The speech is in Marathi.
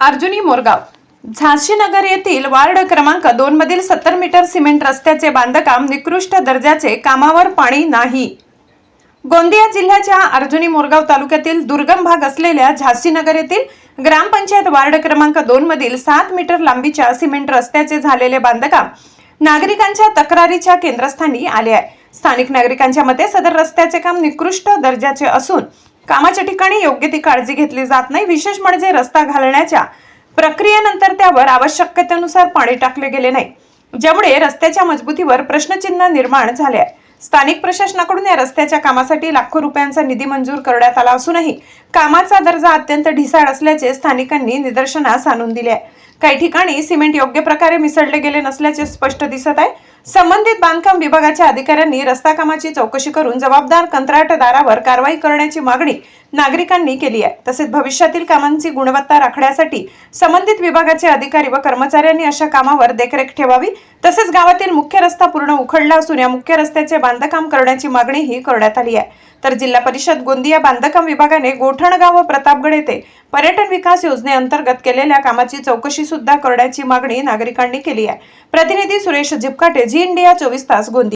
अर्जुनी मोरगाव. झाशीनगर येथील वार्ड क्रमांक दोन मधील सत्तर मीटर सिमेंट रस्त्याचे बांधकाम निकृष्ट दर्जाचे कामावर पाणी नाही. गोंदिया जिल्ह्याच्या अर्जुनी मोरगाव तालुक्यातील दुर्गम भाग असलेल्या झाशीनगर येथील ग्रामपंचायत वार्ड क्रमांक दोन मधील सात मीटर लांबीच्या सिमेंट रस्त्याचे झालेले बांधकाम नागरिकांच्या तक्रारीच्या केंद्रस्थानी आले आहे. स्थानिक नागरिकांच्या मते सदर रस्त्याचे काम निकृष्ट दर्जाचे असून कामाच्या ठिकाणी योग्य ती काळजी घेतली जात नाही. विशेष म्हणजे रस्ता घालण्याच्या प्रक्रियेनंतर त्यावर आवश्यकतेनुसार पाणी टाकले गेले नाही. ज्यामुळे रस्त्याच्या मजबूतीवर प्रश्नचिन्ह निर्माण झाले आहे. स्थानिक प्रशासनाकडून या रस्त्याच्या कामासाठी लाखो रुपयांचा निधी मंजूर करण्यात आला असूनही कामाचा दर्जा अत्यंत ढिसाळ असल्याचे स्थानिकांनी निदर्शनास आणून दिले आहे. काही ठिकाणी सिमेंट योग्य प्रकारे मिसळले गेले नसल्याचे स्पष्ट दिसत आहे. संबंधित बांधकाम विभागाच्या अधिकाऱ्यांनी रस्ता कामाची चौकशी करून जबाबदार कंत्राटदारावर कारवाई करण्याची मागणी नागरिकांनी केली आहे. तसेच भविष्यातील कामांची गुणवत्ता राखण्यासाठी संबंधित विभागाचे अधिकारी व कर्मचाऱ्यांनी अशा कामावर देखरेख ठेवावी तसेच गावातील मुख्य रस्ता पूर्ण उखडला असून या मुख्य रस्त्याचे बांधकाम करण्याची मागणीही करण्यात आली आहे. तर जिल्हा परिषद गोंदिया बांधकाम विभागाने गोठणगाव व प्रतापगड येथे पर्यटन विकास योजनेअंतर्गत केलेल्या कामाची चौकशी सुद्धा करण्याची मागणी नागरिकांनी केली आहे. प्रतिनिधी सुरेश जिपकाटे झी इंडिया चोवीस तास गोंदी